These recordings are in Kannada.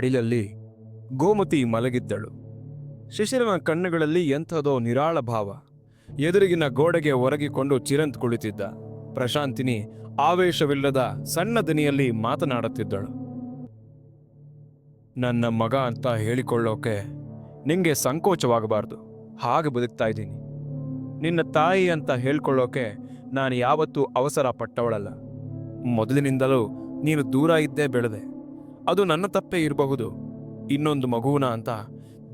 ಮಡಿಲಲ್ಲಿ ಗೋಮತಿ ಮಲಗಿದ್ದಳು. ಶಿಶಿರನ ಕಣ್ಣುಗಳಲ್ಲಿ ಎಂಥದೋ ನಿರಾಳ ಭಾವ. ಎದುರಿಗಿನ ಗೋಡೆಗೆ ಒರಗಿಕೊಂಡು ಚಿರಂತ್ ಕುಳಿತಿದ್ದ. ಪ್ರಶಾಂತಿನಿ ಆವೇಶವಿಲ್ಲದ ಸಣ್ಣ ದನಿಯಲ್ಲಿ ಮಾತನಾಡುತ್ತಿದ್ದಳು. ನನ್ನ ಮಗ ಅಂತ ಹೇಳಿಕೊಳ್ಳೋಕೆ ನಿಂಗೆ ಸಂಕೋಚವಾಗಬಾರ್ದು. ಹಾಗೆ ಬದುಕ್ತಾ ಇದ್ದೀನಿ. ನಿನ್ನ ತಾಯಿ ಅಂತ ಹೇಳ್ಕೊಳ್ಳೋಕೆ ನಾನು ಯಾವತ್ತೂ ಅವಸರ ಪಟ್ಟವಳಲ್ಲ ಮೊದಲಿನಿಂದಲೂ ನೀನು ದೂರ ಇದ್ದೇ ಬೆಳೆದೆ. ಅದು ನನ್ನ ತಪ್ಪೇ ಇರಬಹುದು. ಇನ್ನೊಂದು ಮಗುವನ ಅಂತ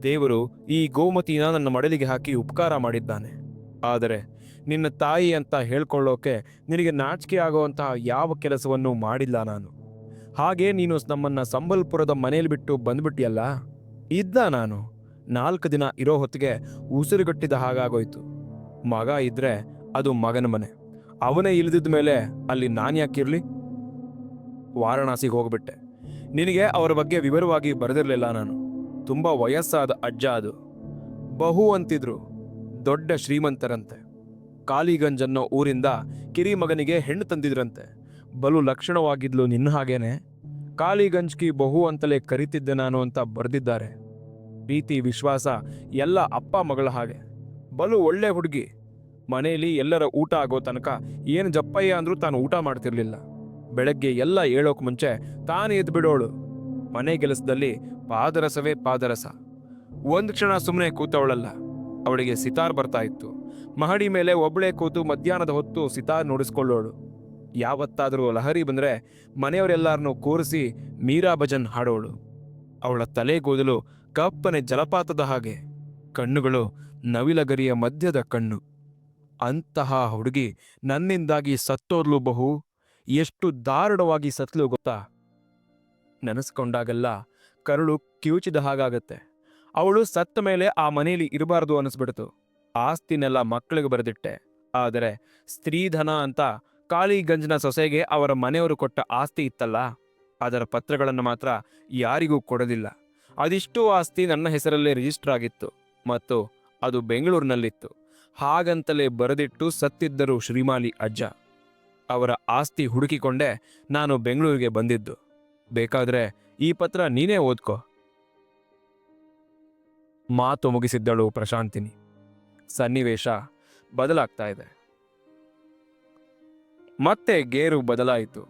ದೇವರು ಈ ಗೋಮತಿನ ನನ್ನ ಮಡಲಿಗೆ ಹಾಕಿ ಉಪಕಾರ ಮಾಡಿದ್ದಾನೆ. ಆದರೆ ನಿನ್ನ ತಾಯಿ ಅಂತ ಹೇಳ್ಕೊಳ್ಳೋಕೆ ನಿನಗೆ ನಾಚಿಕೆ ಆಗುವಂತಹ ಯಾವ ಕೆಲಸವನ್ನು ಮಾಡಿಲ್ಲ ನಾನು. ಹಾಗೆ ನೀನು ನಮ್ಮನ್ನು ಸಂಬಲ್ಪುರದ ಮನೆಯಲ್ಲಿ ಬಿಟ್ಟು ಬಂದ್ಬಿಟ್ಟಿಯಲ್ಲ? ಇದ್ದ ನಾನು. ನಾಲ್ಕು ದಿನ ಇರೋ ಹೊತ್ತಿಗೆ ಉಸಿರುಗಟ್ಟಿದ ಹಾಗಾಗೋಯ್ತು. ಮಗ ಇದ್ರೆ ಅದು ಮಗನ ಮನೆ. ಅವನೇ ಇಳಿದಿದ್ದ ಮೇಲೆ ಅಲ್ಲಿ ನಾನು ಯಾಕಿರಲಿ? ವಾರಣಾಸಿಗೆ ಹೋಗ್ಬಿಟ್ಟೆ. ನಿನಗೆ ಅವರ ಬಗ್ಗೆ ವಿವರವಾಗಿ ಬರೆದಿರಲಿಲ್ಲ ನಾನು. ತುಂಬ ವಯಸ್ಸಾದ ಅಜ್ಜ ಅದು. ಬಹು ಅಂತಿದ್ರು, ದೊಡ್ಡ ಶ್ರೀಮಂತರಂತೆ. ಕಾಲಿಗಂಜ್ ಅನ್ನೋ ಊರಿಂದ ಕಿರಿ ಮಗನಿಗೆ ಹೆಣ್ಣು ತಂದಿದ್ರಂತೆ. ಬಲು ಲಕ್ಷಣವಾಗಿದ್ಲು ನಿನ್ನ ಹಾಗೇನೆ. ಕಾಲಿಗಂಜ್ಕಿ ಬಹು ಅಂತಲೇ ಕರಿತಿದ್ದೆ ನಾನು ಅಂತ ಬರೆದಿದ್ದಾರೆ. ಪ್ರೀತಿ, ವಿಶ್ವಾಸ, ಎಲ್ಲ ಅಪ್ಪ ಮಗಳ ಹಾಗೆ. ಬಲು ಒಳ್ಳೆ ಹುಡುಗಿ. ಮನೆಯಲ್ಲಿ ಎಲ್ಲರ ಊಟ ಆಗೋ ತನಕ ಏನು ಜಪ್ಪಯ್ಯ ಅಂದರೂ ತಾನು ಊಟ ಮಾಡ್ತಿರ್ಲಿಲ್ಲ. ಬೆಳಗ್ಗೆ ಎಲ್ಲ ಏಳೋಕ್ ಮುಂಚೆ ತಾನೇ ಎದ್ದು ಬಿಡೋಳು ಮನೆ ಕೆಲಸದಲ್ಲಿ ಪಾದರಸವೇ ಪಾದರಸ. ಒಂದು ಕ್ಷಣ ಸುಮ್ಮನೆ ಕೂತವಳಲ್ಲ. ಅವಳಿಗೆ ಸಿತಾರ್ ಬರ್ತಾ ಇತ್ತು. ಮಹಡಿ ಮೇಲೆ ಒಬ್ಬಳೇ ಕೂತು ಮಧ್ಯಾಹ್ನದ ಹೊತ್ತು ಸಿತಾರ್ ನುಡಿಸ್ಕೊಳ್ಳೋಳು. ಯಾವತ್ತಾದರೂ ಲಹರಿ ಬಂದರೆ ಮನೆಯವರೆಲ್ಲರನ್ನು ಕೂರಿಸಿ ಮೀರಾ ಭಜನ್ ಹಾಡೋಳು. ಅವಳ ತಲೆ ಕೂದಲು ಕಪ್ಪನೆ ಜಲಪಾತದ ಹಾಗೆ. ಕಣ್ಣುಗಳು ನವಿಲಗರಿಯ ಮಧ್ಯದ ಕಣ್ಣು. ಅಂತಹ ಹುಡುಗಿ ನನ್ನಿಂದಾಗಿ ಸತ್ತೋದ್ಲು ಬಹು ಎಷ್ಟು ದಾರುಣವಾಗಿ ಸತ್ಲು ಗೊತ್ತಾ? ನೆನೆಸ್ಕೊಂಡಾಗೆಲ್ಲ ಕರುಳು ಕಿವುಚಿದ ಹಾಗಾಗತ್ತೆ. ಅವಳು ಸತ್ತ ಮೇಲೆ ಆ ಮನೆಯಲ್ಲಿ ಇರಬಾರ್ದು ಅನಿಸ್ಬಿಡ್ತು ಆಸ್ತಿನೆಲ್ಲ ಮಕ್ಕಳಿಗೆ ಬರೆದಿಟ್ಟೆ. ಆದರೆ ಸ್ತ್ರೀಧನ ಅಂತ ಕಾಳಿಗಂಜ್ನ ಸೊಸೆಗೆ ಅವರ ಮನೆಯವರು ಕೊಟ್ಟ ಆಸ್ತಿ ಇತ್ತಲ್ಲ? ಅದರ ಪತ್ರಗಳನ್ನು ಮಾತ್ರ ಯಾರಿಗೂ ಕೊಡೋದಿಲ್ಲ ಅದಿಷ್ಟು ಆಸ್ತಿ ನನ್ನ ಹೆಸರಲ್ಲೇ ರಿಜಿಸ್ಟರ್ ಆಗಿತ್ತು. ಮತ್ತು ಅದು ಬೆಂಗಳೂರಿನಲ್ಲಿತ್ತು. ಹಾಗಂತಲೇ ಬರೆದಿಟ್ಟು ಸತ್ತಿದ್ದರು ಶ್ರೀಮಾಲಿ ಅಜ್ಜ. ಅವರ ಆಸ್ತಿ ಹುಡುಕಿಕೊಂಡೇ ನಾನು ಬೆಂಗಳೂರಿಗೆ ಬಂದಿದ್ದು. ಬೇಕಾದ್ರೆ ಈ ಪತ್ರ ನೀನೇ ಓದ್ಕೋ. ಮಾತು ಮುಗಿಸಿದ್ದಳು ಪ್ರಶಾಂತಿನಿ. ಸನ್ನಿವೇಶ ಬದಲಾಗ್ತಾ ಇದೆ. ಮತ್ತೆ ಗೇರು ಬದಲಾಯಿತು.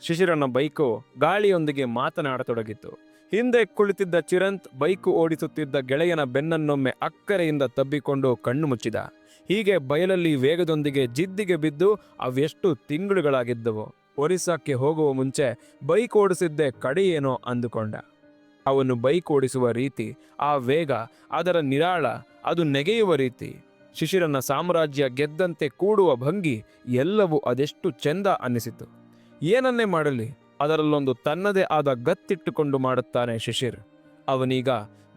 ಶಿಶಿರನ ಬೈಕು ಗಾಳಿಯೊಂದಿಗೆ ಮಾತನಾಡತೊಡಗಿತ್ತು. ಹಿಂದೆ ಕುಳಿತಿದ್ದ ಚಿರಂತ್ ಬೈಕು ಓಡಿಸುತ್ತಿದ್ದ ಗೆಳೆಯನ ಬೆನ್ನನ್ನೊಮ್ಮೆ ಅಕ್ಕರೆಯಿಂದ ತಬ್ಬಿಕೊಂಡು ಕಣ್ಣು ಮುಚ್ಚಿದ. ಹೀಗೆ ಬಯಲಲ್ಲಿ ವೇಗದೊಂದಿಗೆ ಜಿದ್ದಿಗೆ ಬಿದ್ದು ಅವೆಷ್ಟು ತಿಂಗಳುಗಳಾಗಿದ್ದವು. ಒರಿಸ್ಸಾಕ್ಕೆ ಹೋಗುವ ಮುಂಚೆ ಬೈಕ್ ಓಡಿಸಿದ್ದೆ ಕಡೆಯೇನೋ ಅಂದುಕೊಂಡ. ಅವನು ಬೈಕ್ ಓಡಿಸುವ ರೀತಿ, ಆ ವೇಗ, ಅದರ ನಿರಾಳ, ಅದು ನೆಗೆಯುವ ರೀತಿ. ಶಿಶಿರನ ಸಾಮ್ರಾಜ್ಯ ಗೆದ್ದಂತೆ ಕೂಡುವ ಭಂಗಿ ಎಲ್ಲವೂ ಅದೆಷ್ಟು ಚೆಂದ ಅನ್ನಿಸಿತು. ಏನನ್ನೇ ಮಾಡಲಿ, ಅದರಲ್ಲೊಂದು ತನ್ನದೇ ಆದ ಗತ್ತಿಟ್ಟುಕೊಂಡು ಮಾಡುತ್ತಾನೆ ಶಿಶಿರ್. ಅವನೀಗ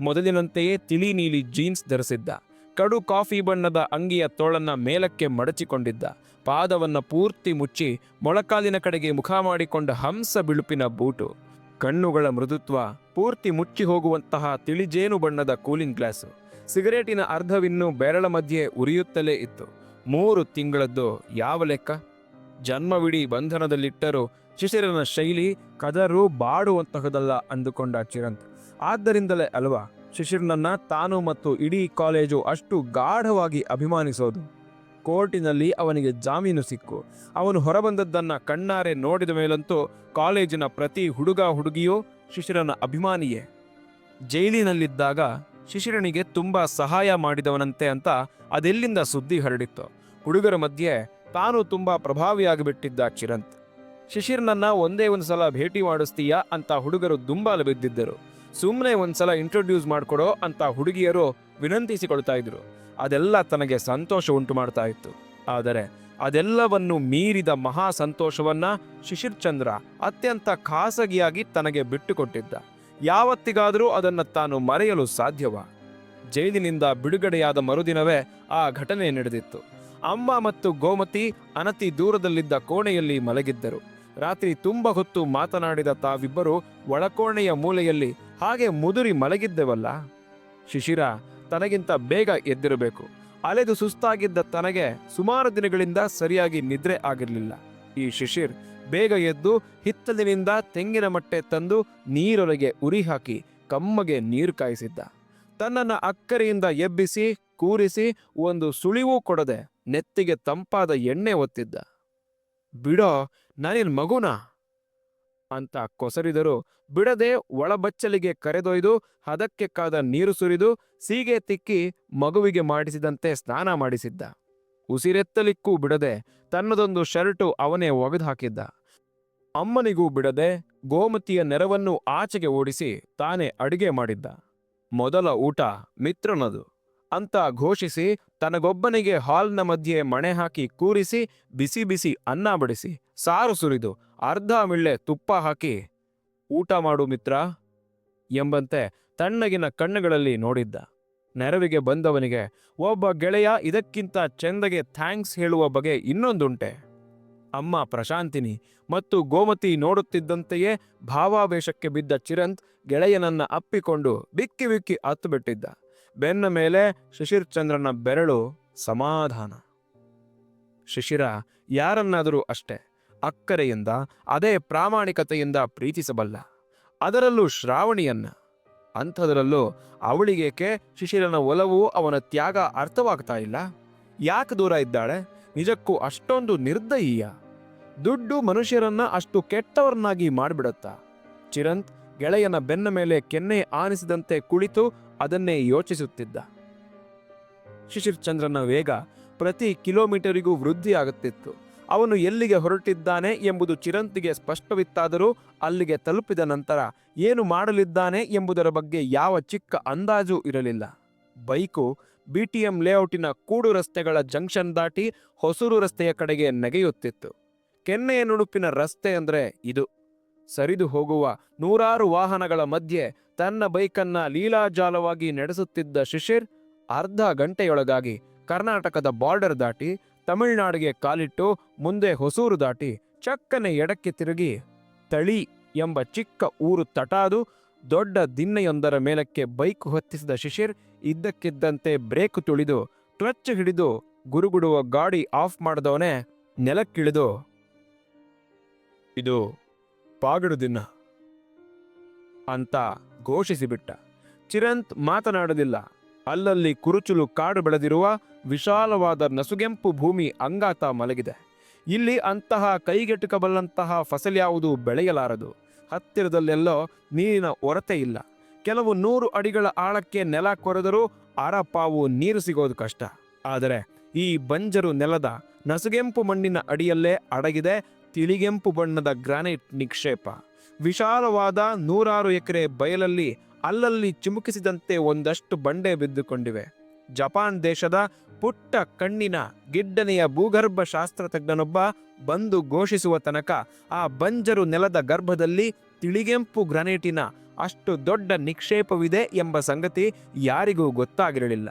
ಮೊದಲಿನಂತೆಯೇ ತಿಳಿ ನೀಲಿ ಜೀನ್ಸ್ ಧರಿಸಿದ್ದ. ಕಡು ಕಾಫಿ ಬಣ್ಣದ ಅಂಗಿಯ ತೋಳನ್ನ ಮೇಲಕ್ಕೆ ಮಡಚಿಕೊಂಡಿದ್ದ. ಪಾದವನ್ನ ಪೂರ್ತಿ ಮುಚ್ಚಿ ಮೊಳಕಾಲಿನ ಕಡೆಗೆ ಮುಖ ಮಾಡಿಕೊಂಡ ಹಂಸ ಬಿಳುಪಿನ ಬೂಟು. ಕಣ್ಣುಗಳ ಮೃದುತ್ವ ಪೂರ್ತಿ ಮುಚ್ಚಿ ಹೋಗುವಂತಹ ತಿಳಿಜೇನು ಬಣ್ಣದ ಕೂಲಿಂಗ್ ಗ್ಲಾಸು. ಸಿಗರೇಟಿನ ಅರ್ಧವಿನ್ನೂ ಬೆರಳ ಮಧ್ಯೆ ಉರಿಯುತ್ತಲೇ ಇತ್ತು. ಮೂರು ತಿಂಗಳದ್ದು ಯಾವ ಲೆಕ್ಕ? ಜನ್ಮವಿಡೀ ಬಂಧನದಲ್ಲಿಟ್ಟರೂ ಶಿಶಿರನ ಶೈಲಿ ಕದರು ಬಾಡುವಂತಹದಲ್ಲ ಅಂದುಕೊಂಡ ಚಿರಂತ್. ಆದ್ದರಿಂದಲೇ ಅಲ್ವಾ? ಶಿಶಿರ್ನನ್ನ ತಾನು ಮತ್ತು ಇಡೀ ಕಾಲೇಜು ಅಷ್ಟು ಗಾಢವಾಗಿ ಅಭಿಮಾನಿಸೋದು. ಕೋರ್ಟಿನಲ್ಲಿ ಅವನಿಗೆ ಜಾಮೀನು ಸಿಕ್ಕು. ಅವನು ಹೊರಬಂದದ್ದನ್ನ ಕಣ್ಣಾರೆ ನೋಡಿದ ಮೇಲಂತೂ ಕಾಲೇಜಿನ ಪ್ರತಿ ಹುಡುಗ ಹುಡುಗಿಯೂ ಶಿಶಿರನ ಅಭಿಮಾನಿಯೇ. ಜೈಲಿನಲ್ಲಿದ್ದಾಗ ಶಿಶಿರನಿಗೆ ತುಂಬಾ ಸಹಾಯ ಮಾಡಿದವನಂತೆ ಅಂತ ಅದೆಲ್ಲಿಂದ ಸುದ್ದಿ ಹರಡಿತ್ತು. ಹುಡುಗರ ಮಧ್ಯೆ ತಾನು ತುಂಬಾ ಪ್ರಭಾವಿಯಾಗಿಬಿಟ್ಟಿದ್ದ ಚಿರಂತ್. ಶಿಶಿರ್ನನ್ನ ಒಂದೇ ಒಂದು ಸಲ ಭೇಟಿ ಮಾಡಿಸ್ತೀಯಾ ಅಂತ ಹುಡುಗರು ದುಂಬಾಲು ಬಿದ್ದಿದ್ದರು. ಸುಮ್ಮನೆ ಒಂದ್ಸಲ ಇಂಟ್ರೊಡ್ಯೂಸ್ ಮಾಡಿಕೊಡೋ ಅಂತ ಹುಡುಗಿಯರು ವಿನಂತಿಸಿಕೊಳ್ತಾ ಇದ್ರು. ಅದೆಲ್ಲ ತನಗೆ ಸಂತೋಷ ಉಂಟು ಮಾಡ್ತಾ ಇತ್ತು. ಆದರೆ ಅದೆಲ್ಲವನ್ನು ಮೀರಿದ ಮಹಾ ಸಂತೋಷವನ್ನ ಶಿಶಿರ್ ಚಂದ್ರ ಅತ್ಯಂತ ಖಾಸಗಿಯಾಗಿ ತನಗೆ ಬಿಟ್ಟುಕೊಟ್ಟಿದ್ದ. ಯಾವತ್ತಿಗಾದರೂ ಅದನ್ನ ತಾನು ಮರೆಯಲು ಸಾಧ್ಯವ? ಜೈಲಿನಿಂದ ಬಿಡುಗಡೆಯಾದ ಮರುದಿನವೇ ಆ ಘಟನೆ ನಡೆದಿತ್ತು. ಅಮ್ಮ ಮತ್ತು ಗೋಮತಿ ಅನತಿ ದೂರದಲ್ಲಿದ್ದ ಕೋಣೆಯಲ್ಲಿ ಮಲಗಿದ್ದರು. ರಾತ್ರಿ ತುಂಬ ಹೊತ್ತು ಮಾತನಾಡಿದ ತಾವಿಬ್ಬರು ಒಳಕೋಣೆಯ ಮೂಲೆಯಲ್ಲಿ ಹಾಗೆ ಮುದುರಿ ಮಲಗಿದ್ದೆವಲ್ಲ? ಶಿಶಿರ, ತನಗಿಂತ ಬೇಗ ಎದ್ದಿರಬೇಕು. ಅಲೆದು ಸುಸ್ತಾಗಿದ್ದ ತನಗೆ ಸುಮಾರು ದಿನಗಳಿಂದ ಸರಿಯಾಗಿ ನಿದ್ರೆ ಆಗಿರಲಿಲ್ಲ. ಈ ಶಿಶಿರ್ ಬೇಗ ಎದ್ದು ಹಿತ್ತಲಿನಿಂದ ತೆಂಗಿನ ಮಟ್ಟೆ ತಂದು ನೀರೊಳಗೆ ಉರಿ ಹಾಕಿ ಕಮ್ಮಗೆ ನೀರು ಕಾಯಿಸಿದ್ದ. ತನ್ನನ್ನು ಅಕ್ಕರೆಯಿಂದ ಎಬ್ಬಿಸಿ, ಕೂರಿಸಿ ಒಂದು ಸುಳಿವೂ ಕೊಡದೆ ನೆತ್ತಿಗೆ ತಂಪಾದ ಎಣ್ಣೆ ಒತ್ತಿದ್ದ. ಬಿಡೋ, ನಾನಿನ್ ಮಗುನಾ? ಅಂತ ಕೊಸರಿದರು ಬಿಡದೆ ಒಳಬಚ್ಚಲಿಗೆ ಕರೆದೊಯ್ದು ಹದಕ್ಕೆ ಕಾದ ನೀರು ಸುರಿದು ಸೀಗೆ ತಿಕ್ಕಿ ಮಗುವಿಗೆ ಮಾಡಿಸಿದಂತೆ ಸ್ನಾನ ಮಾಡಿಸಿದ್ದ. ಉಸಿರೆತ್ತಲಿಕ್ಕೂ ಬಿಡದೆ ತನ್ನದೊಂದು ಶರ್ಟು ಅವನೇ ಒಗೆದು ಹಾಕಿದ್ದ ಅಮ್ಮನಿಗೂ ಬಿಡದೆ ಗೋಮತಿಯ ನೆರವನ್ನು ಆಚೆಗೆ ಓಡಿಸಿ ತಾನೇ ಅಡಿಗೆ ಮಾಡಿದ್ದ. ಮೊದಲ ಊಟ ಮಿತ್ರನದು ಅಂತ ಘೋಷಿಸಿ ತನಗೊಬ್ಬನಿಗೆ ಹಾಲ್ನ ಮಧ್ಯೆ ಮಣೆ ಹಾಕಿ ಕೂರಿಸಿ ಬಿಸಿ ಬಿಸಿ ಅನ್ನ ಬಡಿಸಿ ಸಾರು ಸುರಿದು ಅರ್ಧ ಮಿಳ್ಳೆ ತುಪ್ಪ ಹಾಕಿ ಊಟ ಮಾಡು ಮಿತ್ರ ಎಂಬಂತೆ ತಣ್ಣಗಿನ ಕಣ್ಣುಗಳಲ್ಲಿ ನೋಡಿದ್ದ. ನೆರವಿಗೆ ಬಂದವನಿಗೆ, ಒಬ್ಬ ಗೆಳೆಯ ಇದಕ್ಕಿಂತ ಚೆಂದಗೆ ಥ್ಯಾಂಕ್ಸ್ ಹೇಳುವ ಬಗೆ ಇನ್ನೊಂದುಂಟೆ. ಅಮ್ಮ ಪ್ರಶಾಂತಿನಿ ಮತ್ತು ಗೋಮತಿ ನೋಡುತ್ತಿದ್ದಂತೆಯೇ ಭಾವಾವೇಶಕ್ಕೆ ಬಿದ್ದ ಚಿರಂತ್ ಗೆಳೆಯನನ್ನ ಅಪ್ಪಿಕೊಂಡು ಬಿಕ್ಕಿ ಬಿಕ್ಕಿ ಹತ್ತು ಬಿಟ್ಟಿದ್ದ ಬೆನ್ನ ಮೇಲೆ ಶಿಶಿರ್ ಚಂದ್ರನ ಬೆರಳು ಸಮಾಧಾನ. ಶಿಶಿರ ಯಾರನ್ನಾದರೂ ಅಷ್ಟೇ. ಅಕ್ಕರೆಯಿಂದ, ಅದೇ ಪ್ರಾಮಾಣಿಕತೆಯಿಂದ ಪ್ರೀತಿಸಬಲ್ಲ. ಅದರಲ್ಲೂ ಶ್ರಾವಣಿಯನ್ನ. ಅಂಥದರಲ್ಲೂ ಅವಳಿಗೇಕೆ ಶಿಶಿರನ ಒಲವು ಅವನ ತ್ಯಾಗ ಅರ್ಥವಾಗ್ತಾ ಇಲ್ಲ. ಯಾಕೆ ದೂರ ಇದ್ದಾಳೆ? ನಿಜಕ್ಕೂ ಅಷ್ಟೊಂದು ನಿರ್ದಯೀಯ. ದುಡ್ಡು ಮನುಷ್ಯರನ್ನ ಅಷ್ಟು ಕೆಟ್ಟವರನ್ನಾಗಿ ಮಾಡಿಬಿಡುತ್ತಾ? ಚಿರಂತ್ ಗೆಳೆಯನ ಬೆನ್ನ ಮೇಲೆ ಕೆನ್ನೆ ಆನಿಸಿದಂತೆ ಕುಳಿತು ಅದನ್ನೇ ಯೋಚಿಸುತ್ತಿದ್ದ. ಶಿಶಿರ್ ಚಂದ್ರನ ವೇಗ ಪ್ರತಿ ಕಿಲೋಮೀಟರಿಗೂ ವೃದ್ಧಿಯಾಗುತ್ತಿತ್ತು. ಅವನು ಎಲ್ಲಿಗೆ ಹೊರಟಿದ್ದಾನೆ ಎಂಬುದು ಚಿರಂತಿಗೆ ಸ್ಪಷ್ಟವಿತ್ತಾದರೂ ಅಲ್ಲಿಗೆ ತಲುಪಿದ ನಂತರ ಏನು ಮಾಡಲಿದ್ದಾನೆ ಎಂಬುದರ ಬಗ್ಗೆ ಯಾವ ಚಿಕ್ಕ ಅಂದಾಜೂ ಇರಲಿಲ್ಲ. ಬೈಕು ಬಿಟಿಎಂ ಲೇಔಟಿನ ಕೂಡು ರಸ್ತೆಗಳ ಜಂಕ್ಷನ್ ದಾಟಿ ಹೊಸೂರು ರಸ್ತೆಯ ಕಡೆಗೆ ನೆಗೆಯುತ್ತಿತ್ತು. ಕೆನ್ನೆಯ ನುಣುಪಿನ ರಸ್ತೆ ಅಂದರೆ ಇದು. ಸರಿದು ಹೋಗುವ ನೂರಾರು ವಾಹನಗಳ ಮಧ್ಯೆ ತನ್ನ ಬೈಕನ್ನ ಲೀಲಾಜಾಲವಾಗಿ ನಡೆಸುತ್ತಿದ್ದ ಶಿಶಿರ್ ಅರ್ಧ ಗಂಟೆಯೊಳಗಾಗಿ ಕರ್ನಾಟಕದ ಬಾರ್ಡರ್ ದಾಟಿ ತಮಿಳುನಾಡಿಗೆ ಕಾಲಿಟ್ಟು ಮುಂದೆ ಹೊಸೂರು ದಾಟಿ ಚಕ್ಕನೆ ಎಡಕ್ಕೆ ತಿರುಗಿ ತಳಿ ಎಂಬ ಚಿಕ್ಕ ಊರು ತಟಾದು ದೊಡ್ಡ ದಿನ್ನೆಯೊಂದರ ಮೇಲಕ್ಕೆ ಬೈಕ್ ಹೊತ್ತಿಸಿದ ಶಿಶಿರ್ ಇದ್ದಕ್ಕಿದ್ದಂತೆ ಬ್ರೇಕ್ ತುಳಿದು ಕ್ಲಚ್ ಹಿಡಿದು ಗುರುಗುಡುವ ಗಾಡಿ ಆಫ್ ಮಾಡಿದವನೇ ನೆಲಕ್ಕಿಳಿದು, ಇದು ಪಾಗಡು ದಿನ ಅಂತ ಘೋಷಿಸಿಬಿಟ್ಟ. ಚಿರಂತ್ ಮಾತನಾಡಲಿಲ್ಲ. ಅಲ್ಲಲ್ಲಿ ಕುರುಚುಲು ಕಾಡು ಬೆಳೆದಿರುವ ವಿಶಾಲವಾದ ನಸುಗೆಂಪು ಭೂಮಿ ಅಂಗಾತ ಮಲಗಿದೆ. ಇಲ್ಲಿ ಅಂತಹ ಕೈಗೆಟುಕಬಲ್ಲಂತಹ ಫಸಲ್ಯಾವುದು ಬೆಳೆಯಲಾರದು. ಹತ್ತಿರದಲ್ಲೆಲ್ಲೋ ನೀರಿನ ಒರತೆ ಇಲ್ಲ. ಕೆಲವು ನೂರು ಅಡಿಗಳ ಆಳಕ್ಕೆ ನೆಲ ಕೊರೆದರೂ ಅರಪಾವು ನೀರು ಸಿಗೋದು ಕಷ್ಟ. ಆದರೆ ಈ ಬಂಜರು ನೆಲದ ನಸುಗೆಂಪು ಮಣ್ಣಿನ ಅಡಿಯಲ್ಲೇ ಅಡಗಿದೆ ತಿಳಿಗೆಂಪು ಬಣ್ಣದ ಗ್ರಾನೈಟ್ ನಿಕ್ಷೇಪ. ವಿಶಾಲವಾದ ನೂರಾರು ಎಕರೆ ಬಯಲಲ್ಲಿ ಅಲ್ಲಲ್ಲಿ ಚಿಮುಕಿಸಿದಂತೆ ಒಂದಷ್ಟು ಬಂಡೆ ಬಿದ್ದುಕೊಂಡಿವೆ. ಜಪಾನ್ ದೇಶದ ಪುಟ್ಟ ಕಣ್ಣಿನ ಗಿಡ್ಡನೆಯ ಭೂಗರ್ಭ ಶಾಸ್ತ್ರತಜ್ಞನೊಬ್ಬ ಬಂದು ಘೋಷಿಸುವ ತನಕ ಆ ಬಂಜರು ನೆಲದ ಗರ್ಭದಲ್ಲಿ ತಿಳಿಗೆಂಪು ಗ್ರನೇಟಿನ ಅಷ್ಟು ದೊಡ್ಡ ನಿಕ್ಷೇಪವಿದೆ ಎಂಬ ಸಂಗತಿ ಯಾರಿಗೂ ಗೊತ್ತಾಗಿರಲಿಲ್ಲ.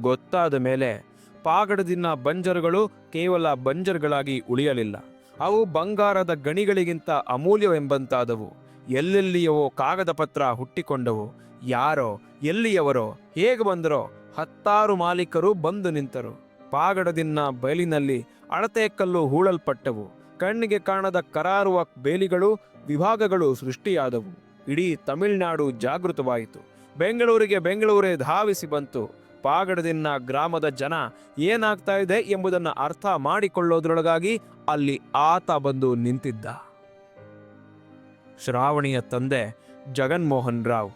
ಗೊತ್ತಾದ ಮೇಲೆ ಪಾಗಡದಿನ ಬಂಜರುಗಳು ಕೇವಲ ಬಂಜರುಗಳಾಗಿ ಉಳಿಯಲಿಲ್ಲ. ಅವು ಬಂಗಾರದ ಗಣಿಗಳಿಗಿಂತ ಅಮೂಲ್ಯವೆಂಬಂತಾದವು. ಎಲ್ಲೆಲ್ಲಿಯವೋ ಕಾಗದ ಪತ್ರ ಹುಟ್ಟಿಕೊಂಡವು. ಯಾರೋ, ಎಲ್ಲಿಯವರೋ, ಹೇಗೆ ಬಂದರೋ, ಹತ್ತಾರು ಮಾಲೀಕರು ಬಂದು ನಿಂತರು. ಪಾಗಡದಿನ್ನ ಬಯಲಿನಲ್ಲಿ ಅಳತೆ ಕಲ್ಲು ಹೂಳಲ್ಪಟ್ಟವು. ಕಣ್ಣಿಗೆ ಕಾಣದ ಕರಾರುವ ಬೇಲಿಗಳು, ವಿಭಾಗಗಳು ಸೃಷ್ಟಿಯಾದವು. ಇಡೀ ತಮಿಳುನಾಡು ಜಾಗೃತವಾಯಿತು. ಬೆಂಗಳೂರಿಗೆ ಬೆಂಗಳೂರೇ ಧಾವಿಸಿ ಬಂತು. ಪಾಗಡದಿನ್ನ ಗ್ರಾಮದ ಜನ ಏನಾಗ್ತಾ ಇದೆ ಎಂಬುದನ್ನು ಅರ್ಥ ಮಾಡಿಕೊಳ್ಳೋದ್ರೊಳಗಾಗಿ ಅಲ್ಲಿ ಆತ ಬಂದು ನಿಂತಿದ್ದ. ಶ್ರಾವಣಿಯ ತಂದೆ ಜಗನ್ಮೋಹನ್ ರಾವ್.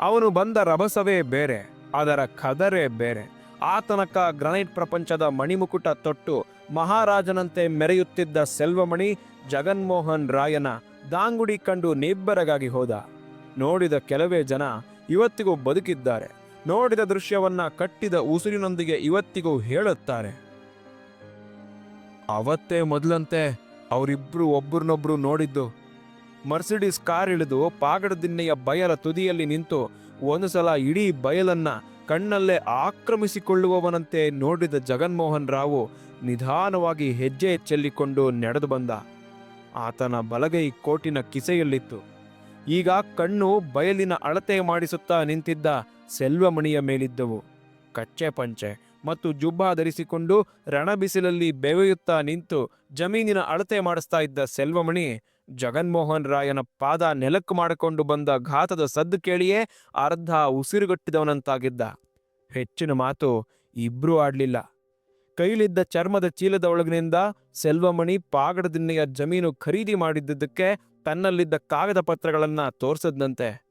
ಅವನು ಬಂದ ರಭಸವೇ ಬೇರೆ, ಅದರ ಖದರೇ ಬೇರೆ. ಆತನಕ ಗ್ರನೈಟ್ ಪ್ರಪಂಚದ ಮಣಿಮುಕುಟ ತೊಟ್ಟು ಮಹಾರಾಜನಂತೆ ಮೆರೆಯುತ್ತಿದ್ದ ಸೆಲ್ವಮಣಿ ಜಗನ್ಮೋಹನ್ ರಾಯನ ದಾಂಗುಡಿ ಕಂಡು ನಿಬ್ಬರಗಾಗಿ ಹೋದ. ನೋಡಿದ ಕೆಲವೇ ಜನ ಇವತ್ತಿಗೂ ಬದುಕಿದ್ದಾರೆ. ನೋಡಿದ ದೃಶ್ಯವನ್ನ ಕಟ್ಟಿದ ಉಸಿರಿನೊಂದಿಗೆ ಇವತ್ತಿಗೂ ಹೇಳುತ್ತಾರೆ. ಅವತ್ತೇ ಮೊದಲಂತೆ ಅವರಿಬ್ರು ಒಬ್ಬರನ್ನೊಬ್ರು ನೋಡಿದ್ದು ಮರ್ಸಿಡಿಸ್ ಕಾರ್ ಇಳಿದು ಪಾಗಡದಿನ್ನೆಯ ಬಯಲ ತುದಿಯಲ್ಲಿ ನಿಂತು ಒಂದು ಸಲ ಇಡೀ ಬಯಲನ್ನ ಕಣ್ಣಲ್ಲೇ ಆಕ್ರಮಿಸಿಕೊಳ್ಳುವವನಂತೆ ನೋಡಿದ ಜಗನ್ಮೋಹನ್ ರಾವು ನಿಧಾನವಾಗಿ ಹೆಜ್ಜೆ ಚೆಲ್ಲಿಕೊಂಡು ನಡೆದು ಬಂದ. ಆತನ ಬಲಗೈ ಕೋಟಿನ ಕಿಸೆಯಲ್ಲಿತ್ತು. ಈಗ ಕಣ್ಣು ಬಯಲಿನ ಅಳತೆ ಮಾಡಿಸುತ್ತಾ ನಿಂತಿದ್ದ ಸೆಲ್ವಮಣಿಯ ಮೇಲಿದ್ದವು. ಕಚ್ಚೆ ಪಂಚೆ ಮತ್ತು ಜುಬ್ಬ ಧರಿಸಿಕೊಂಡು ರಣಬಿಸಿಲಲ್ಲಿ ಬೆವೆಯುತ್ತಾ ನಿಂತು ಜಮೀನಿನ ಅಳತೆ ಮಾಡಿಸ್ತಾ ಇದ್ದ ಸೆಲ್ವಮಣಿ ಜಗನ್ಮೋಹನ್ ರಾಯನ ಪಾದ ನೆಲಕ್ಕು ಮಾಡಿಕೊಂಡು ಬಂದ ಘಾತದ ಸದ್ದು ಕೇಳಿಯೇ ಅರ್ಧ ಉಸಿರುಗಟ್ಟಿದವನಂತಾಗಿದ್ದ. ಹೆಚ್ಚಿನ ಮಾತು ಇಬ್ರೂ ಆಡ್ಲಿಲ್ಲ. ಕೈಲಿದ್ದ ಚರ್ಮದ ಚೀಲದ ಒಳಗಿನಿಂದ ಸೆಲ್ವಮಣಿ ಪಾಗಡದಿನ್ನೆಯ ಜಮೀನು ಖರೀದಿ ಮಾಡಿದ್ದಕ್ಕೆ ತನ್ನಲ್ಲಿದ್ದ ಕಾಗದ ಪತ್ರಗಳನ್ನ ತೋರ್ಸದ್ನಂತೆ.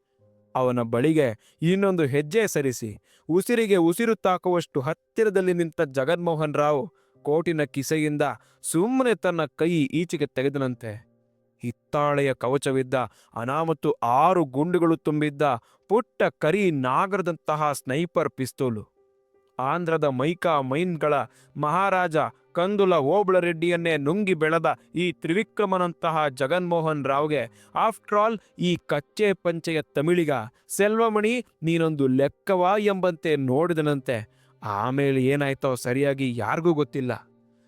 ಅವನ ಬಳಿಗೆ ಇನ್ನೊಂದು ಹೆಜ್ಜೆ ಸರಿಸಿ, ಉಸಿರಿಗೆ ಉಸಿರು ತಾಕುವಷ್ಟು ಹತ್ತಿರದಲ್ಲಿ ನಿಂತ ಜಗನ್ಮೋಹನ್ ರಾವ್ ಕೋಟಿನ ಕಿಸೆಯಿಂದ ಸುಮ್ಮನೆ ತನ್ನ ಕೈ ಈಚೆಗೆ ತೆಗೆದನಂತೆ. ಹಿತ್ತಾಳೆಯ ಕವಚವಿದ್ದ, ಅನಾಮತ್ತು ಆರು ಗುಂಡುಗಳು ತುಂಬಿದ್ದ, ಪುಟ್ಟ ಕರಿ ನಾಗರದಂತಹ ಸ್ನೈಪರ್ ಪಿಸ್ತೂಲು. ಆಂಧ್ರದ ಮೈಕಾ ಮೈನ್ಗಳ ಮಹಾರಾಜ ಕಂದುಲ ಓಬಳರೆಡ್ಡಿಯನ್ನೇ ನುಂಗಿ ಬೆಳೆದ ಈ ತ್ರಿವಿಕ್ರಮನಂತಹ ಜಗನ್ಮೋಹನ್ ರಾವ್ಗೆ ಆಫ್ಟರ್ ಆಲ್ ಈ ಕಚ್ಚೆ ಪಂಚೆಯ ತಮಿಳಿಗ, ಸೆಲ್ವಮಣಿ, ನೀನೊಂದು ಲೆಕ್ಕವಾ ಎಂಬಂತೆ ನೋಡಿದನಂತೆ. ಆಮೇಲೆ ಏನಾಯ್ತೋ ಸರಿಯಾಗಿ ಯಾರಿಗೂ ಗೊತ್ತಿಲ್ಲ.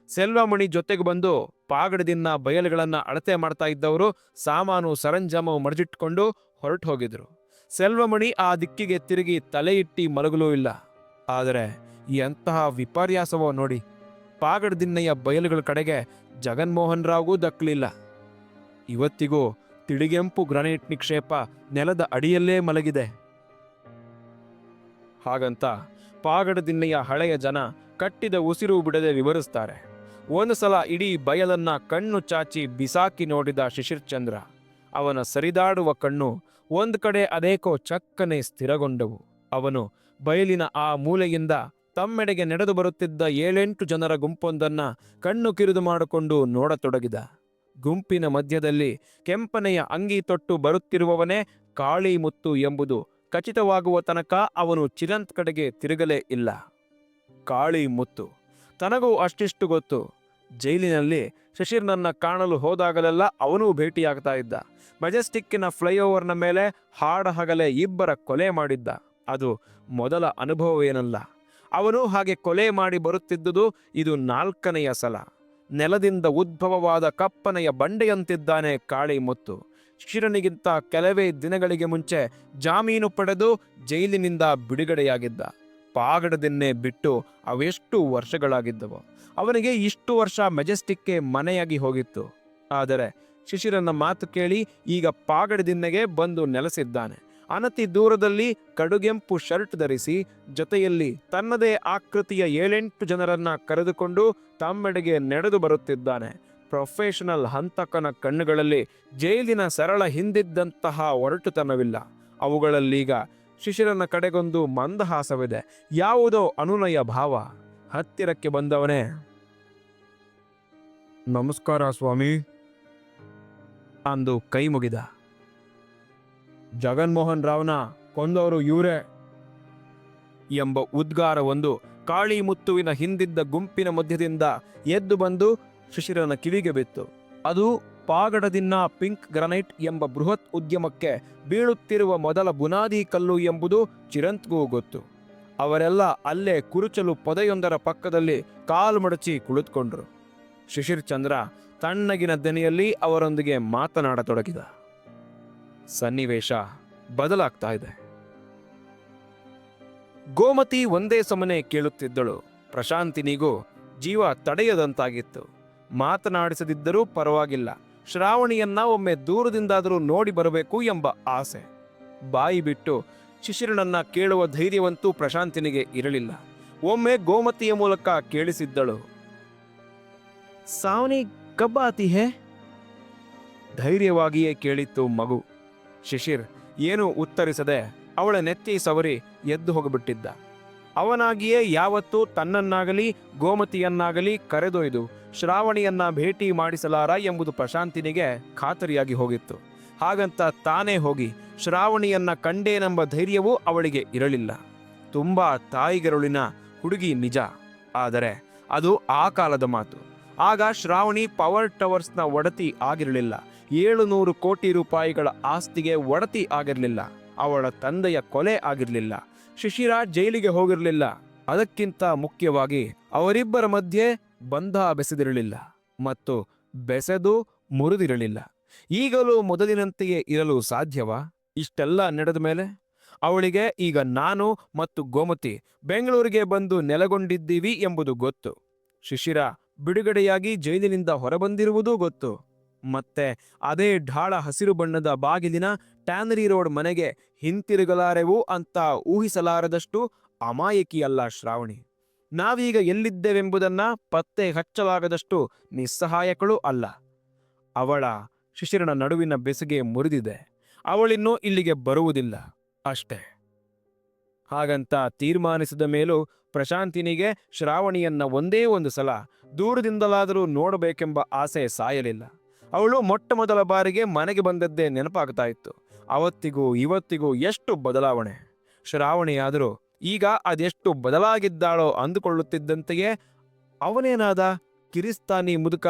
ಸೆಲ್ವಮಣಿ ಜೊತೆಗೆ ಬಂದು ಪಾಗಡದಿಂದ ಬಯಲುಗಳನ್ನ ಅಳತೆ ಮಾಡ್ತಾ ಇದ್ದವರು ಸಾಮಾನು ಸರಂಜಾಮು ಮಡಜಿಟ್ಕೊಂಡು ಹೊರಟು ಹೋಗಿದ್ರು. ಸೆಲ್ವಮಣಿ ಆ ದಿಕ್ಕಿಗೆ ತಿರುಗಿ ತಲೆ ಇಟ್ಟಿ ಮಲಗಲೂ ಇಲ್ಲ. ಆದರೆ ಎಂತಹ ವಿಪರ್ಯಾಸವೋ ನೋಡಿ. ಪಾಗಡದಿನ್ನಯ್ಯ ಬಯಲುಗಳ ಕಡೆಗೆ ಜಗನ್ಮೋಹನ್ ರಾವ್ಗೂ ದಕ್ಕಲಿಲ್ಲ. ಇವತ್ತಿಗೂ ತಿಳಿಗೆಂಪು ಗ್ರಾನೈಟ್ ನಿಕ್ಷೇಪ ನೆಲದ ಅಡಿಯಲ್ಲೇ ಮಲಗಿದೆ. ಹಾಗಂತ ಪಾಗಡದಿನ್ನಯ್ಯ ಹಳೆಯ ಜನ ಕಟ್ಟಿದ ಉಸಿರು ಬಿಡದೆ ವಿವರಿಸ್ತಾರೆ. ಒಂದು ಸಲ ಇಡೀ ಬಯಲನ್ನ ಕಣ್ಣು ಚಾಚಿ ಬಿಸಾಕಿ ನೋಡಿದ ಶಿಶಿರ್ಚಂದ್ರ, ಅವನ ಸರಿದಾಡುವ ಕಣ್ಣು ಒಂದು ಕಡೆ ಅದೇಕೋ ಚಕ್ಕನೆ ಸ್ಥಿರಗೊಂಡವು. ಅವನು ಬಯಲಿನ ಆ ಮೂಲೆಯಿಂದ ತಮ್ಮೆಡೆಗೆ ನಡೆದು ಬರುತ್ತಿದ್ದ ಏಳೆಂಟು ಜನರ ಗುಂಪೊಂದನ್ನ ಕಣ್ಣು ಕಿರಿದು ಮಾಡಿಕೊಂಡು ನೋಡತೊಡಗಿದ. ಗುಂಪಿನ ಮಧ್ಯದಲ್ಲಿ ಕೆಂಪನೆಯ ಅಂಗಿ ತೊಟ್ಟು ಬರುತ್ತಿರುವವನೇ ಕಾಳಿ ಮುತ್ತು ಎಂಬುದು ಖಚಿತವಾಗುವ ತನಕ ಅವನು ಚಿರಂತ್ ಕಡೆಗೆ ತಿರುಗಲೇ ಇಲ್ಲ. ಕಾಳಿ ಮುತ್ತು. ತನಗೂ ಅಷ್ಟಿಷ್ಟು ಗೊತ್ತು. ಜೈಲಿನಲ್ಲಿ ಶಶಿರ್ನನ್ನ ಕಾಣಲು ಹೋದಾಗಲೆಲ್ಲ ಅವನೂ ಭೇಟಿಯಾಗ್ತಾ ಇದ್ದ. ಮೆಜೆಸ್ಟಿಕ್ಕಿನ ಫ್ಲೈಓವರ್ನ ಮೇಲೆ ಹಾಡ ಹಗಲೆ ಇಬ್ಬರ ಕೊಲೆ ಮಾಡಿದ್ದ. ಅದು ಮೊದಲ ಅನುಭವವೇನಲ್ಲ. ಅವನು ಹಾಗೆ ಕೊಲೆ ಮಾಡಿ ಬರುತ್ತಿದ್ದುದು ಇದು ನಾಲ್ಕನೆಯ ಸಲ. ನೆಲದಿಂದ ಉದ್ಭವವಾದ ಕಪ್ಪನೆಯ ಬಂಡೆಯಂತಿದ್ದಾನೆ ಕಾಳಿ ಮುತ್ತು. ಶಿರನಿಗಿಂತ ಕೆಲವೇ ದಿನಗಳಿಗೆ ಮುಂಚೆ ಜಾಮೀನು ಪಡೆದು ಜೈಲಿನಿಂದ ಬಿಡುಗಡೆಯಾಗಿದ್ದ. ಪಾಗಡದಿನ್ನೇ ಬಿಟ್ಟು ಅವೆಷ್ಟು ವರ್ಷಗಳಾಗಿದ್ದವು. ಅವನಿಗೆ ಇಷ್ಟು ವರ್ಷ ಮೆಜೆಸ್ಟಿಕ್ಗೆ ಮನೆಯಾಗಿ ಹೋಗಿತ್ತು. ಆದರೆ ಶಿಶಿರನ ಮಾತು ಕೇಳಿ ಈಗ ಪಾಗಡದಿನ್ನೆಗೆ ಬಂದು ನೆಲೆಸಿದ್ದಾನೆ. ಅನತಿ ದೂರದಲ್ಲಿ ಕಡುಗೆಂಪು ಶರ್ಟ್ ಧರಿಸಿ ಜೊತೆಯಲ್ಲಿ ತನ್ನದೇ ಆಕೃತಿಯ ಏಳೆಂಟು ಜನರನ್ನ ಕರೆದುಕೊಂಡು ತಮ್ಮೆಡೆಗೆ ನಡೆದು ಬರುತ್ತಿದ್ದಾನೆ. ಪ್ರೊಫೆಷನಲ್ ಹಂತಕನ ಕಣ್ಣುಗಳಲ್ಲಿ ಜೈಲಿನ ಸರಳ ಹಿಂದಿದ್ದಂತಹ ಒರಟುತನವಿಲ್ಲ. ಅವುಗಳಲ್ಲೀಗ ಶಿಶಿರನ ಕಡೆಗೊಂದು ಮಂದಹಾಸವಿದೆ. ಯಾವುದೋ ಅನುನಯ ಭಾವ. ಹತ್ತಿರಕ್ಕೆ ಬಂದವನೇ. ನಮಸ್ಕಾರ ಸ್ವಾಮಿ. ಅಂದು ಕೈ ಮುಗಿದ. ಜಗನ್ಮೋಹನ್ ರಾವ್ನ ಕೊಂದವರು ಇವರೇ ಎಂಬ ಉದ್ಗಾರವೊಂದು ಕಾಳಿ ಮುತ್ತುವಿನ ಹಿಂದಿದ್ದ ಗುಂಪಿನ ಮಧ್ಯದಿಂದ ಎದ್ದು ಬಂದು ಶಿಶಿರನ ಕಿವಿಗೆ ಬಿತ್ತು. ಅದು ಪಾಗಡದಿನ್ನ ಪಿಂಕ್ ಗ್ರನೈಟ್ ಎಂಬ ಬೃಹತ್ ಉದ್ಯಮಕ್ಕೆ ಬೀಳುತ್ತಿರುವ ಮೊದಲ ಬುನಾದಿ ಕಲ್ಲು ಎಂಬುದು ಚಿರಂತ್ಗೂ ಗೊತ್ತು. ಅವರೆಲ್ಲ ಅಲ್ಲೇ ಕುರುಚಲು ಪೊದೆಯೊಂದರ ಪಕ್ಕದಲ್ಲಿ ಕಾಲು ಮಡಚಿ ಕುಳಿತುಕೊಂಡ್ರು. ಶಿಶಿರ್ ಚಂದ್ರ ತಣ್ಣಗಿನ ದನಿಯಲ್ಲಿ ಅವರೊಂದಿಗೆ ಮಾತನಾಡತೊಡಗಿದ. ಸನ್ನಿವೇಶ ಬದಲಾಗ್ತಾ ಇದೆ. ಗೋಮತಿ ಒಂದೇ ಸಮನೆ ಕೇಳುತ್ತಿದ್ದಳು. ಪ್ರಶಾಂತಿನಿಗೂ ಜೀವ ತಡೆಯದಂತಾಗಿತ್ತು. ಮಾತನಾಡಿಸದಿದ್ದರೂ ಪರವಾಗಿಲ್ಲ. ಶ್ರಾವಣಿಯನ್ನ ಒಮ್ಮೆ ದೂರದಿಂದಾದರೂ ನೋಡಿ ಬರಬೇಕು ಎಂಬ ಆಸೆ. ಬಾಯಿ ಬಿಟ್ಟು ಶಿಶಿರನನ್ನ ಕೇಳುವ ಧೈರ್ಯವಂತೂ ಪ್ರಶಾಂತಿನಿಗೆ ಇರಲಿಲ್ಲ. ಒಮ್ಮೆ ಗೋಮತಿಯ ಮೂಲಕ ಕೇಳಿಸಿದ್ದಳು, ಸಾವನಿ, ಕಬ್ಬ ಆತಿ ಹೇ? ಧೈರ್ಯವಾಗಿಯೇ ಕೇಳಿತ್ತು ಮಗು. ಶಿಶಿರ್ ಏನೂ ಉತ್ತರಿಸದೆ ಅವಳ ನೆತ್ತಿ ಸವರಿ ಎದ್ದು ಹೋಗಿಬಿಟ್ಟಿದ್ದ. ಅವನಾಗಿಯೇ ಯಾವತ್ತೂ ತನ್ನನ್ನಾಗಲಿ ಗೋಮತಿಯನ್ನಾಗಲಿ ಕರೆದೊಯ್ದು ಶ್ರಾವಣಿಯನ್ನ ಭೇಟಿ ಮಾಡಿಸಲಾರ ಎಂಬುದು ಪ್ರಶಾಂತಿನಿಗೆ ಖಾತರಿಯಾಗಿ ಹೋಗಿತ್ತು. ಹಾಗಂತ ತಾನೇ ಹೋಗಿ ಶ್ರಾವಣಿಯನ್ನ ಕಂಡೇನೆಂಬ ಧೈರ್ಯವೂ ಅವಳಿಗೆ ಇರಲಿಲ್ಲ. ತುಂಬ ತಾಯಿಗರುಳಿನ ಹುಡುಗಿ ನಿಜ. ಆದರೆ ಅದು ಆ ಕಾಲದ ಮಾತು. ಆಗ ಶ್ರಾವಣಿ ಪವರ್ ಟವರ್ಸ್ನ ಒಡತಿ ಆಗಿರಲಿಲ್ಲ. ಏಳುನೂರು ಕೋಟಿ ರೂಪಾಯಿಗಳ ಆಸ್ತಿಗೆ ಒಡತಿ ಆಗಿರಲಿಲ್ಲ. ಅವಳ ತಂದೆಯ ಕೊಲೆ ಆಗಿರಲಿಲ್ಲ. ಶಿಶಿರ ಜೈಲಿಗೆ ಹೋಗಿರಲಿಲ್ಲ. ಅದಕ್ಕಿಂತ ಮುಖ್ಯವಾಗಿ ಅವರಿಬ್ಬರ ಮಧ್ಯೆ ಬಂಧ ಬೆಸೆದಿರಲಿಲ್ಲ ಮತ್ತು ಬೆಸೆದು ಮುರಿದಿರಲಿಲ್ಲ. ಈಗಲೂ ಮೊದಲಿನಂತೆಯೇ ಇರಲು ಸಾಧ್ಯವಾ? ಇಷ್ಟೆಲ್ಲ ನಡೆದ ಮೇಲೆ ಅವಳಿಗೆ, ಈಗ ನಾನು ಮತ್ತು ಗೋಮತಿ ಬೆಂಗಳೂರಿಗೆ ಬಂದು ನೆಲೆಗೊಂಡಿದ್ದೀವಿ ಎಂಬುದು ಗೊತ್ತು. ಶಿಶಿರ ಬಿಡುಗಡೆಯಾಗಿ ಜೈಲಿನಿಂದ ಹೊರಬಂದಿರುವುದೂ ಗೊತ್ತು. ಮತ್ತೆ ಅದೇ ಢಾಳ ಹಸಿರು ಬಣ್ಣದ ಬಾಗಿಲಿನ ಟ್ಯಾನರಿ ರೋಡ್ ಮನೆಗೆ ಹಿಂತಿರುಗಲಾರೆವು ಅಂತ ಊಹಿಸಲಾರದಷ್ಟು ಅಮಾಯಕಿಯಲ್ಲ ಶ್ರಾವಣಿ. ನಾವೀಗ ಎಲ್ಲಿದ್ದೇವೆಂಬುದನ್ನ ಪತ್ತೆ ಹಚ್ಚಲಾಗದಷ್ಟು ನಿಸ್ಸಹಾಯಕಳೂ ಅಲ್ಲ. ಅವಳ ಶಿಶಿರನ ನಡುವಿನ ಬೆಸುಗೆ ಮುರಿದಿದೆ. ಅವಳಿನ್ನೂ ಇಲ್ಲಿಗೆ ಬರುವುದಿಲ್ಲ ಅಷ್ಟೇ. ಹಾಗಂತ ತೀರ್ಮಾನಿಸಿದ ಮೇಲೂ ಪ್ರಶಾಂತಿನಿಗೆ ಶ್ರಾವಣಿಯನ್ನ ಒಂದೇ ಒಂದು ಸಲ ದೂರದಿಂದಲಾದರೂ ನೋಡಬೇಕೆಂಬ ಆಸೆ ಸಾಯಲಿಲ್ಲ. ಅವಳು ಮೊಟ್ಟ ಮೊದಲ ಬಾರಿಗೆ ಮನೆಗೆ ಬಂದದ್ದೇ ನೆನಪಾಗ್ತಾ ಇತ್ತು. ಅವತ್ತಿಗೂ ಇವತ್ತಿಗೂ ಎಷ್ಟು ಬದಲಾವಣೆ. ಶ್ರಾವಣಿಯಾದರೂ ಈಗ ಅದೆಷ್ಟು ಬದಲಾಗಿದ್ದಾಳೋ ಅಂದುಕೊಳ್ಳುತ್ತಿದ್ದಂತೆಯೇ ಅವನೇನಾದ ಕಿರಿಸ್ತಾನಿ ಮುದುಕ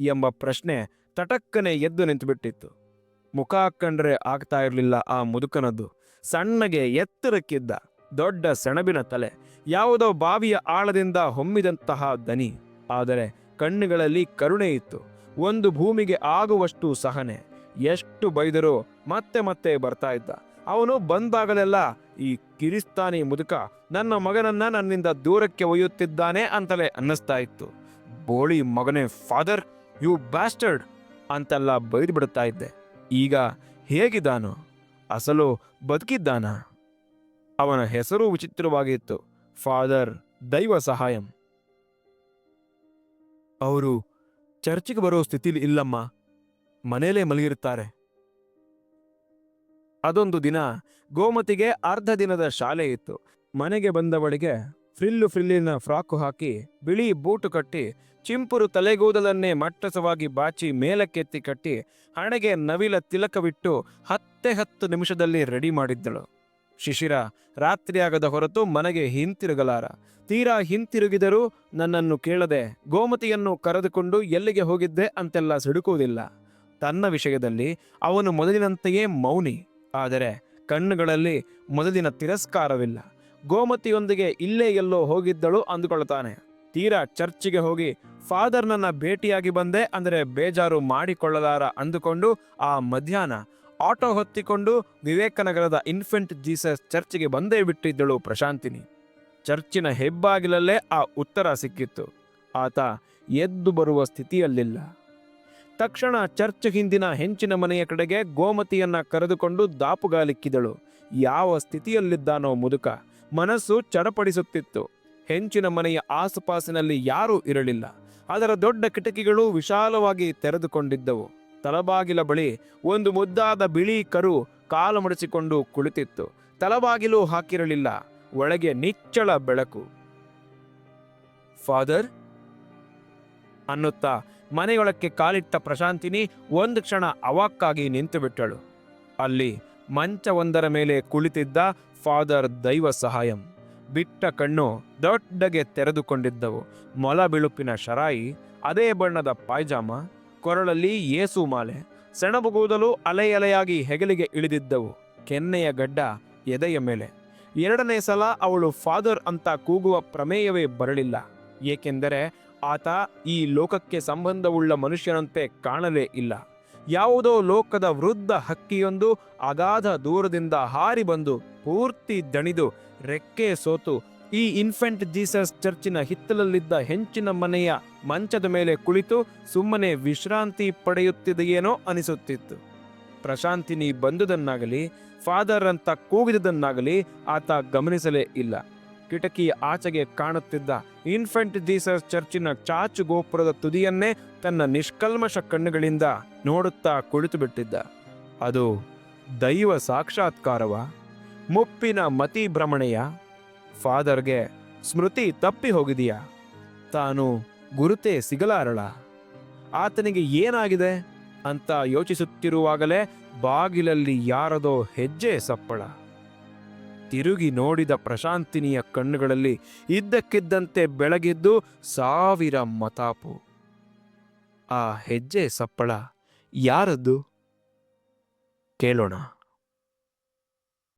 ಎಂಬ ಪ್ರಶ್ನೆ ತಟಕ್ಕನೆ ಎದ್ದು ನಿಂತುಬಿಟ್ಟಿತ್ತು. ಮುಖ ಹಾಕ್ಕಂಡ್ರೆ ಆಗ್ತಾ ಇರಲಿಲ್ಲ ಆ ಮುದುಕನದ್ದು. ಸಣ್ಣಗೆ ಎತ್ತರಕ್ಕಿದ್ದ ದೊಡ್ಡ ಸೆಣಬಿನ ತಲೆ, ಯಾವುದೋ ಬಾವಿಯ ಆಳದಿಂದ ಹೊಮ್ಮಿದಂತಹ ದನಿ. ಆದರೆ ಕಣ್ಣುಗಳಲ್ಲಿ ಕರುಣೆ ಇತ್ತು. ಒಂದು ಭೂಮಿಗೆ ಆಗುವಷ್ಟು ಸಹನೆ. ಎಷ್ಟು ಬೈದರೂ ಮತ್ತೆ ಮತ್ತೆ ಬರ್ತಾ ಇದ್ದ. ಅವನು ಬಂದಾಗಲೆಲ್ಲ, ಈ ಕಿರಿಸ್ತಾನಿ ಮುದುಕ ನನ್ನ ಮಗನನ್ನ ನನ್ನಿಂದ ದೂರಕ್ಕೆ ಒಯ್ಯುತ್ತಿದ್ದಾನೆ ಅಂತಲೇ ಅನ್ನಿಸ್ತಾ ಇತ್ತು. ಬೋಳಿ ಮಗನೇ, ಫಾದರ್, ಯು ಬ್ಯಾಸ್ಟರ್ಡ್ ಅಂತೆಲ್ಲ ಬೈದು ಬಿಡುತ್ತಾ ಇದ್ದೆ. ಈಗ ಹೇಗಿದ್ದಾನೋ ಅಸಲು ಬದುಕಿದ್ದಾನ. ಅವನ ಹೆಸರು ವಿಚಿತ್ರವಾಗಿತ್ತು ಫಾದರ್ ದೈವ ಸಹಾಯಂ. ಅವರು ಚರ್ಚಿಗೆ ಬರೋ ಸ್ಥಿತಿಲಿ ಇಲ್ಲಮ್ಮ. ಮನೇಲೇ ಮಲಗಿರುತ್ತಾರೆ. ಅದೊಂದು ದಿನ ಗೋಮತಿಗೆ ಅರ್ಧ ದಿನದ ಶಾಲೆ ಇತ್ತು. ಮನೆಗೆ ಬಂದವಳಿಗೆ ಫ್ರಿಲ್ಲು ಫ್ರಿಲ್ಲಿನ ಫ್ರಾಕು ಹಾಕಿ ಬಿಳಿ ಬೂಟು ಕಟ್ಟಿ ಚಿಂಪುರು ತಲೆಗೂದಲನ್ನೇ ಮಟ್ಟಸವಾಗಿ ಬಾಚಿ ಮೇಲಕ್ಕೆತ್ತಿ ಕಟ್ಟಿ ಹಣೆಗೆ ನವಿಲ ತಿಲಕವಿಟ್ಟು ಹತ್ತೆ ಹತ್ತು ನಿಮಿಷದಲ್ಲಿ ರೆಡಿ ಮಾಡಿದ್ದಳು. ಶಿಶಿರ ರಾತ್ರಿಯಾಗದ ಹೊರತು ಮನೆಗೆ ಹಿಂತಿರುಗಲಾರ. ತೀರಾ ಹಿಂತಿರುಗಿದರೂ ನನ್ನನ್ನು ಕೇಳದೆ ಗೋಮತಿಯನ್ನು ಕರೆದುಕೊಂಡು ಎಲ್ಲಿಗೆ ಹೋಗಿದ್ದೆ ಅಂತೆಲ್ಲ ಸಿಡುಕುವುದಿಲ್ಲ. ತನ್ನ ವಿಷಯದಲ್ಲಿ ಅವನು ಮೊದಲಿನಂತೆಯೇ ಮೌನಿ. ಆದರೆ ಕಣ್ಣುಗಳಲ್ಲಿ ಮೊದಲಿನ ತಿರಸ್ಕಾರವಿಲ್ಲ. ಗೋಮತಿಯೊಂದಿಗೆ ಇಲ್ಲೇ ಎಲ್ಲೋ ಹೋಗಿದ್ದಳು ಅಂದುಕೊಳ್ತಾನೆ ತೀರಾ ಚರ್ಚಿಗೆ ಹೋಗಿ ಫಾದರ್ ನನ್ನ ಭೇಟಿಯಾಗಿ ಬಂದೆ ಅಂದರೆ ಬೇಜಾರು ಮಾಡಿಕೊಳ್ಳಲಾರ ಅಂದುಕೊಂಡು ಆ ಮಧ್ಯಾಹ್ನ ಆಟೋ ಹೊತ್ತಿಕೊಂಡು ವಿವೇಕನಗರದ ಇನ್ಫೆಂಟ್ ಜೀಸಸ್ ಚರ್ಚಿಗೆ ಬಂದೇ ಬಿಟ್ಟಿದ್ದಳು ಪ್ರಶಾಂತಿನಿ. ಚರ್ಚಿನ ಹೆಬ್ಬಾಗಿಲಲ್ಲೇ ಆ ಉತ್ತರ ಸಿಕ್ಕಿತ್ತು. ಆತ ಎದ್ದು ಬರುವ ಸ್ಥಿತಿಯಲ್ಲಿಲ್ಲ. ತಕ್ಷಣ ಚರ್ಚ್ ಹಿಂದಿನ ಹೆಂಚಿನ ಮನೆಯ ಕಡೆಗೆ ಗೋಮತಿಯನ್ನ ಕರೆದುಕೊಂಡು ದಾಪುಗಾಲಿಕ್ಕಿದಳು. ಯಾವ ಸ್ಥಿತಿಯಲ್ಲಿದ್ದಾನೋ ಮುದುಕ. ಮನಸ್ಸು ಚಡಪಡಿಸುತ್ತಿತ್ತು. ಹೆಂಚಿನ ಮನೆಯ ಆಸುಪಾಸಿನಲ್ಲಿ ಯಾರೂ ಇರಲಿಲ್ಲ. ಅದರ ದೊಡ್ಡ ಕಿಟಕಿಗಳು ವಿಶಾಲವಾಗಿ ತೆರೆದುಕೊಂಡಿದ್ದವು. ತಲಬಾಗಿಲ ಬಳಿ ಒಂದು ಮುದ್ದಾದ ಬಿಳಿ ಕರು ಕಾಲು ಮಡಿಸಿಕೊಂಡು ಕುಳಿತಿತ್ತು. ತಲಬಾಗಿಲು ಹಾಕಿರಲಿಲ್ಲ. ಒಳಗೆ ನಿಚ್ಚಳ ಬೆಳಕು. ಫಾದರ್? ಅನ್ನುತ್ತಾ ಮನೆಯೊಳಕ್ಕೆ ಕಾಲಿಟ್ಟ ಪ್ರಶಾಂತಿನಿ ಒಂದು ಕ್ಷಣ ಅವಾಕ್ಕಾಗಿ ನಿಂತುಬಿಟ್ಟಳು. ಅಲ್ಲಿ ಮಂಚವೊಂದರ ಮೇಲೆ ಕುಳಿತಿದ್ದ ಫಾದರ್ ದೈವ ಸಹಾಯಂ. ಬಿಟ್ಟ ಕಣ್ಣು ದೊಡ್ಡಗೆ ತೆರೆದುಕೊಂಡಿದ್ದವು. ಮೊಲ ಬಿಳುಪಿನ ಶರಾಯಿ, ಅದೇ ಬಣ್ಣದ ಪಾಯ್ಜಾಮ, ಕೊರಳಲ್ಲಿ ಏಸು ಮಾಲೆ, ಸೆಣಬುಗೂದಲು ಅಲೆ ಅಲೆಯಾಗಿ ಹೆಗಲಿಗೆ ಇಳಿದಿದ್ದವು. ಕೆನ್ನೆಯ ಗಡ್ಡ ಎದೆಯ ಮೇಲೆ. ಎರಡನೇ ಸಲ ಅವಳು ಫಾದರ್ ಅಂತ ಕೂಗುವ ಪ್ರಮೇಯವೇ ಬರಲಿಲ್ಲ. ಏಕೆಂದರೆ ಆತ ಈ ಲೋಕಕ್ಕೆ ಸಂಬಂಧವುಳ್ಳ ಮನುಷ್ಯನಂತೆ ಕಾಣಲೇ ಇಲ್ಲ. ಯಾವುದೋ ಲೋಕದ ವೃದ್ಧ ಹಕ್ಕಿಯೊಂದು ಅಗಾಧ ದೂರದಿಂದ ಹಾರಿ ಬಂದು ಪೂರ್ತಿ ದಣಿದು ರೆಕ್ಕೆ ಸೋತು. ಈ ಇನ್ಫೆಂಟ್ ಜೀಸಸ್ ಚರ್ಚಿನ ಹಿತ್ತಲಲ್ಲಿದ್ದ ಹೆಂಚಿನ ಮನೆಯ ಮಂಚದ ಮೇಲೆ ಕುಳಿತು ಸುಮ್ಮನೆ ವಿಶ್ರಾಂತಿ ಪಡೆಯುತ್ತಿದೆಯೇನೋ ಅನಿಸುತ್ತಿತ್ತು. ಪ್ರಶಾಂತಿನಿ ಬಂದುದನ್ನಾಗಲಿ, ಫಾದರ್ ಅಂತ ಕೂಗಿದುದನ್ನಾಗಲಿ ಆತ ಗಮನಿಸಲೇ ಇಲ್ಲ. ಕಿಟಕಿಯ ಆಚೆಗೆ ಕಾಣುತ್ತಿದ್ದ ಇನ್ಫೆಂಟ್ ಜೀಸಸ್ ಚರ್ಚಿನ ಚಾಚು ಗೋಪುರದ ತುದಿಯನ್ನೇ ತನ್ನ ನಿಷ್ಕಲ್ಮಶ ಕಣ್ಣುಗಳಿಂದ ನೋಡುತ್ತಾ ಕುಳಿತು ಬಿಟ್ಟಿದ್ದ ಅದು ದೈವ ಸಾಕ್ಷಾತ್ಕಾರವ? ಮುಪ್ಪಿನ ಮತಿ ಭ್ರಮಣೆಯ? ಫಾದರ್ಗೆ ಸ್ಮೃತಿ ತಪ್ಪಿ ಹೋಗಿದೆಯಾ? ತಾನು ಗುರುತೇ ಸಿಗಲಾರಳ? ಆತನಿಗೆ ಏನಾಗಿದೆ? ಅಂತ ಯೋಚಿಸುತ್ತಿರುವಾಗಲೇ ಬಾಗಿಲಲ್ಲಿ ಯಾರದೋ ಹೆಜ್ಜೆ ಸಪ್ಪಳ. ತಿರುಗಿ ನೋಡಿದ ಪ್ರಶಾಂತಿನಿಯ ಕಣ್ಣುಗಳಲ್ಲಿ ಇದ್ದಕ್ಕಿದ್ದಂತೆ ಬೆಳಗಿದ್ದು ಸಾವಿರ ಮತಾಪು. ಆ ಹೆಜ್ಜೆ ಸಪ್ಪಳ ಯಾರದ್ದು? ಕೇಳೋಣ.